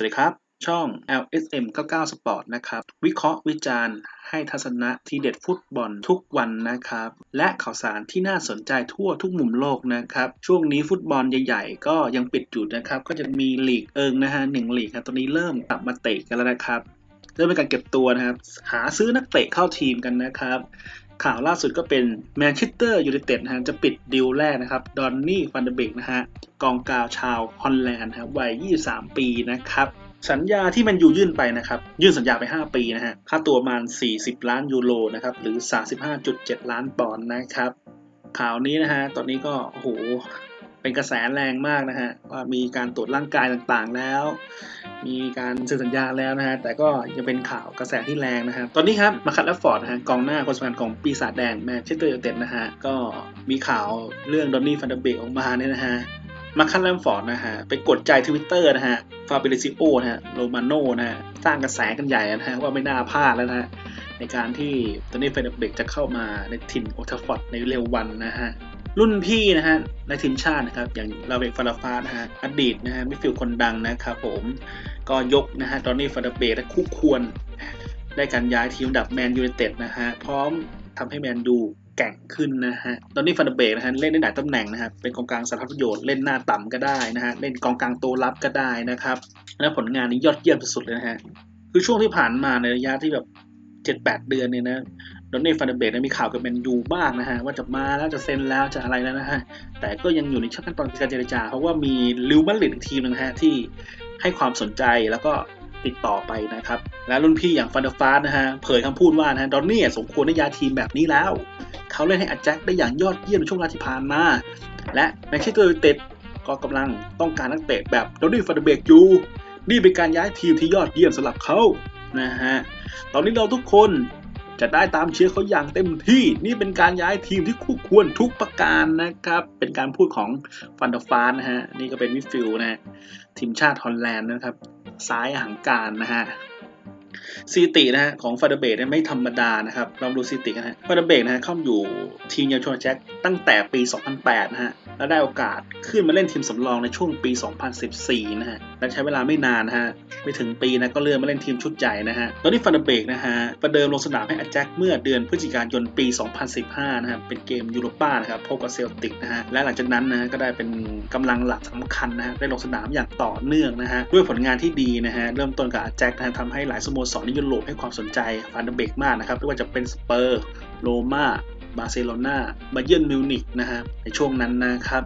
สวัสดีครับ ช่อง LSM 99 Sport นะครับ วิเคราะห์วิจารณ์ให้ทัศนะที่เด็ดฟุตบอลทุกวันนะครับ และข่าวสารที่น่าสนใจทั่วทุกมุมโลกนะครับ ช่วงนี้ฟุตบอลใหญ่ๆ ก็ยังปิดอยู่นะครับ ก็จะมีลีกเอิงนะฮะหนึ่งลีกครับตอนนี้เริ่มกลับมาเตะกันแล้วนะครับ เริ่มเป็นการเก็บตัวนะครับ หาซื้อนักเตะเข้าทีมกันนะครับ ข่าวล่าสุดก็เป็นแมนเชสเตอร์ยูไนเต็ดนะฮะจะปิดดีลแรกนะครับดอนนี่ฟันเดเบกนะฮะกองกลางชาวฮอลแลนด์ครับวัย 23 ปีนะครับสัญญาที่มันยูยื่นไปนะครับยื่นสัญญาไป 5 ปีนะฮะค่าตัวประมาณ 40 ล้านยูโรนะครับหรือ 35.7 ล้านปอนด์นะครับข่าวนี้นะฮะตอนนี้ก็โอ้โห เป็นกระแสแรงมากนะฮะว่ามีการตรวจร่างกายต่างๆแล้ว มีการเซ็นสัญญาแล้วนะฮะแต่ก็ยังเป็นข่าวกระแสที่แรงนะฮะตอนนี้ครับมาคัดและฟอร์ดนะฮะกองหน้าคนสำคัญของปีศาจแดงแมนเชสเตอร์ยูไนเต็ดนะฮะก็มีข่าวเรื่องดอนนี่ฟันเดเบกออกมาเนี่ยนะฮะมาคันแลมฟอร์ดนะฮะไปกดใจทวิตเตอร์นะฮะฟาเบริซิโอนะฮะโรมาโนนะฮะสร้างกระแสกันใหญ่นะฮะว่าไม่น่าพลาดแล้วนะฮะในการที่ตอนนี้เฟนเบกจะเข้ามาในถิ่นโอทฟอร์ดในเร็ววันนะฮะ รุ่นพี่นะฮะในทีมชาตินะครับ อย่างลาเวกฟาราฟานะฮะอดีตนะฮะมิฟิลคนดังนะครับผมก็ยกนะฮะตอนนี้ฟันเบกและคู่ควร ได้การย้ายทีมดับแมนยูไนเต็ดนะฮะพร้อมทำให้แมนดูแก่งขึ้นนะฮะ ตอนนี้ฟันเดเบกนะฮะเล่นได้หลายตำแหน่งนะครับ เป็นกองกลางสารพัดประโยชน์ เล่นหน้าต่ำก็ได้นะฮะ เล่นกองกลางตัวรับก็ได้นะครับ และผลงานนี้ยอดเยี่ยมสุดเลยนะฮะ คือช่วงที่ผ่านมาในระยะที่แบบ จ็ดแปดเดือนเนี่ยนะดอนนี่ฟันเดเบกมีข่าวกับแมนยูบ้างนะฮะว่าจะมาแล้วจะเซ็นแล้วจะอะไรแล้วนะฮะแต่ก็ยังอยู่ในชั้นขั้นตอนการเจรจา เพราะว่ามีลิวมาริดทีมนึงนะฮะที่ให้ความสนใจแล้วก็ติดต่อไปนะครับ และรุ่นพี่อย่างฟันเดอร์ฟาสนะฮะเผยคำพูดว่านะฮะดอนนี่สมควรได้ย้ายทีมแบบนี้แล้ว เขาเล่นให้อาแจ็คได้อย่างยอดเยี่ยมในช่วงเวลาที่ผ่านมา และแมนเชสเตอร์ยูไนเต็ดก็กำลังต้องการนักเตะแบบดอนนี่ฟันเดอร์เบกอยู่นี่เป็นการย้ายทีมที่ยอดเยี่ยมสำหรับเขานะฮะ ตอนนี้เราทุกคนจะได้ตามเชียร์เขาอย่างเต็มที่ นี่เป็นการย้ายทีมที่คู่ควรทุกประการนะครับ เป็นการพูดของฟันเดอร์ฟานนะฮะ นี่ก็เป็นมิดฟิลด์นะ ทีมชาติฮอลแลนด์นะครับ ซ้ายหังการนะฮะสถิตินะฮะของฟาเดเบกเนี่ยไม่ธรรมดานะครับลองดูสถิติกันะฮะฟาเดเบกนะฮะเข้าอยู่ทีมเยาวชนแจ็คตั้งแต่ปี 2008 นะฮะและได้โอกาสขึ้นมาเล่นทีมสำรองในช่วงปี 2014 นะฮะและใช้เวลาไม่นานนะฮะ ไม่ถึงปีนะก็เลื่อนมาเล่นทีมชุดใหญ่นะฮะตอนนี้ฟันเดเบกนะฮะประเดิมลงสนามให้อาแจ็คเมื่อเดือนพฤศจิกายนปี 2015 นะครับเป็นเกมยูโรป้านะครับพบกับเซลติกนะฮะและหลังจากนั้นนะก็ได้เป็นกำลังหลักสำคัญนะฮะได้ลงสนามอย่างต่อเนื่องนะฮะด้วยผลงานที่ดีนะฮะเริ่มต้นกับอาแจ็คนะฮะทำให้หลายสโมสรในยุโรปให้ความสนใจฟันเดเบกมากนะครับไม่ว่าจะเป็นสเปอร์โรม่า บาร์เซโลนาบาเยิร์นมิวนิกนะฮะในช่วงนั้นนะครับ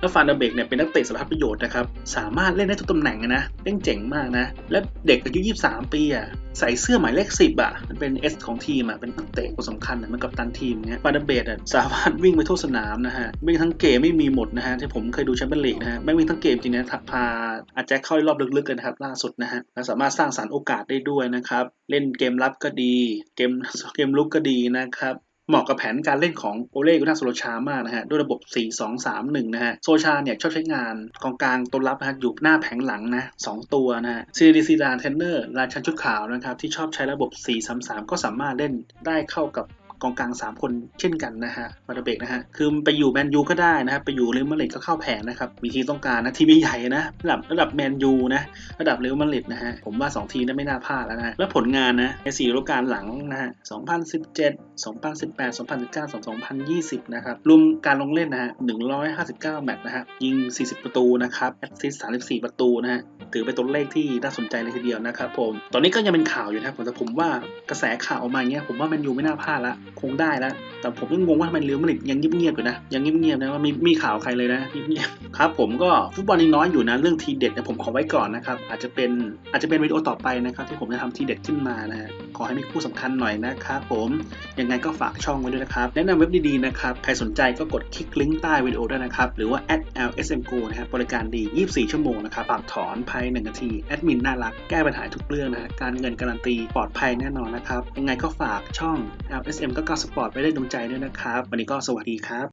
แล้วฟานเดเบกเนี่ยเป็นนักเตะสารพัดประโยชน์นะครับ สามารถเล่นได้ทุกตำแหน่งนะเล่นเจ๋งมากนะ และเด็กอายุ 23 ปีอะใส่เสื้อหมายเลข10อะมันเป็น S ของทีมอะเป็นนักเตะคนสำคัญอะมันกับตันทีมเงี้ยฟานเดเบกอะสามารถวิ่งไปทั่วสนามนะฮะวิ่งทั้งเกมไม่มีหมดนะฮะที่ผมเคยดูแชมเปี้ยนลีกนะฮะไม่วิ่งทั้งเกมจริงนะพาอาแจ็คเข้ารอบลึกๆกันนะครับล่าสุดนะฮะและสามารถสร้างสรรค์โอกาสได้ด้วยนะครับเล่นเกมรับก็ดี เกมเกมลุกก็ดีนะครับ เหมาะกับแผนการเล่นของโอเล่กุน่าโซโลชามากนะฮะด้วยระบบ 4-2-3-1 นะฮะโซชาเนี่ยชอบใช้งานกองกลางตัวรับนะฮะอยู่หน้าแผงหลังนะ2ตัวนะฮะซีดีซีดานเทนเนอร์ราชันชุดขาวนะครับที่ชอบใช้ระบบ 4-3-3 ก็สามารถเล่นได้เข้ากับ กองกลาง 3 คนเช่นกันนะฮะมาดเบกนะฮะคือไปอยู่แมนยูก็ได้นะครับไปอยู่เรอัลมาดริดก็เข้าแผนนะครับมีทีมต้องการนะทีมใหญ่นะระดับระดับแมนยูนะระดับเรอัลมาดริดนะฮะผมว่า 2 ทีมนั้นไม่น่าพลาดแล้วนะและผลงานนะใน4ฤดูกาลหลังนะฮะ2017 2018 2019 2020 นะครับรวมการลงเล่นนะฮะ159 แมตช์นะฮะยิง 40 ประตูนะครับแอสซิสต์34 ประตูนะฮะถือเป็นตัวเลขที่น่าสนใจเลยทีเดียวนะครับผมตอนนี้ก็ยังเป็นข่าวอยู่นะครับผมแต่ผมว่ากระแสข่าวออกมาเงี้ยผมว่าแมนยูไม่น่าพลาดละคงได้แล้ว แต่ผมยังงงว่าทำไมเรือมาดริดยังเงียบๆอยู่นะ ยังเงียบๆนะว่ามีมีข่าวใครเลยนะเงียบๆครับ ผมก็ฟุตบอลยังน้อยอยู่นะ เรื่องทีเด็ดเนี่ยผมขอไว้ก่อนนะครับ อาจจะเป็นอาจจะเป็นวิดีโอต่อไปนะครับ ที่ผมจะทำทีเด็ดขึ้นมานะฮะขอให้มีคู่สำคัญหน่อยนะครับผมยังไงก็ฝากช่องไว้ด้วยนะครับ แนะนำเว็บดีๆนะครับ ใครสนใจก็กดคลิกลิงก์ใต้วิดีโอได้นะครับ หรือว่า @lsmgo นะครับบริการดี 24 ชั่วโมงนะครับฝากถอนภายใน1นาทีแอดมินน่ารักแก้ปัญหาทุกเรื่องนะฮะการเงินการันตีปลอดภัยแน่นอนนะครับยังไงก็ฝากช่อง LSM ก็กสปอร์ตไปได้ดวงใจด้วยนะครับ วันนี้ก็สวัสดีครับ